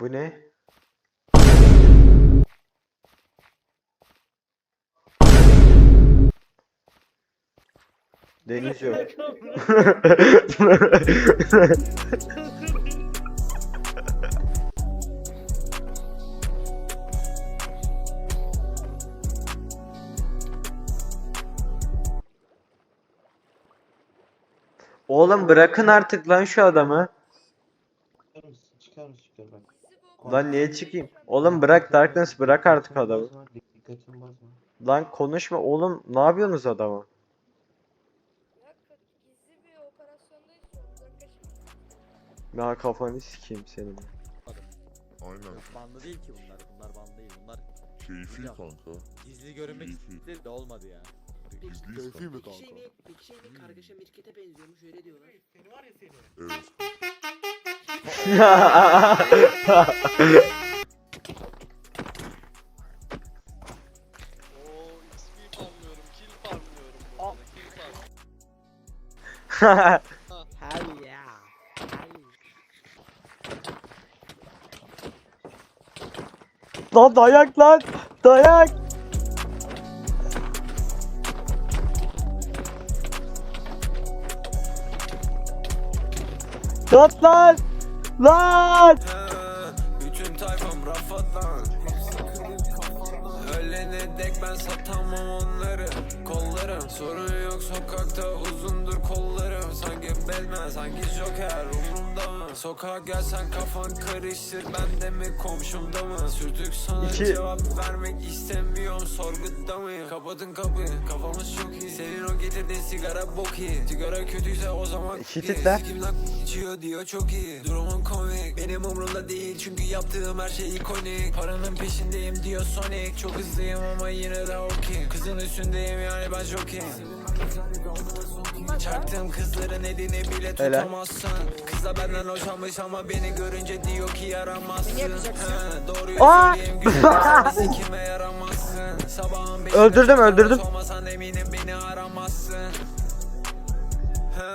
Bu ne? Deniz yok. Oğlum bırakın artık lan şu adamı. Çıkar mısın? Çıkar mısın? Çıkar bak. Lan niye çıkayım? Oğlum bırak Darkness bırak artık adamı. Lan konuşma oğlum ne yapıyorsunuz adama? Ya bir kafanı sikeyim senin. Aynen. Bandı değil ki bunlar. Bunlar bandı değil. Bunlar Keyfi kanka. gizli görünmek Keyfi. istedi de olmadı ya. Gizliyiz Keyfi mi kanka. Peki şey kanka? mi? Peki şey mi? Kargaşa mirkete benziyormuş öyle diyorlar. Evet. Hell yeah. lan dayak lan! Dayak! Lan! Lan! Bütün dek ben satamam onları. Kollarım sorun yok sokakta uzundur kollarım. Sanki Batman sanki Joker umurumda mı? Sokağa gelsen kafan karışır ben de mi komşumda mı? Sürdük sana İki. cevap vermek istemiyorum sorguda mıyım? Kapatın kapıyı kafamız çok iyi. Senin o getirdiğin sigara bok iyi Sigara kötüyse o zaman İki iyi. titre. Sikimden içiyor diyor çok iyi. Durumun komik. Benim umurumda değil Çünkü yaptığım her şey ikonik. Paranın peşindeyim diyor Sonic. Çok hızlıyım ama yine de okey Kızın üstündeyim yani ben jokeyim. Çaktığım kızların elini bile Helal. tutamazsın. Kız da benden hoşlanmış ama beni görünce diyor ki yaramazsın. He, Doğruyu Aa! söyleyeyim sikime yaramazsın? Sabahın beşinde Öldürdüm, öldürdüm. olmasan eminim beni aramazsın. He,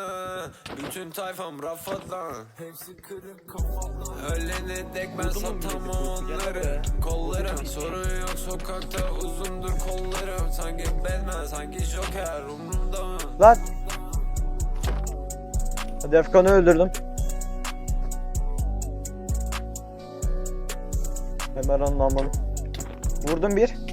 bütün tayfam rafadan Hepsi kırık kafadan Ölene dek ben satamam onları. Kollarım sorun yok sokakta uzundur kollarım Sanki Batman sanki Joker umurumda mı? Lan! Defkan'ı öldürdüm. Hemen anlamadım. Vurdum bir.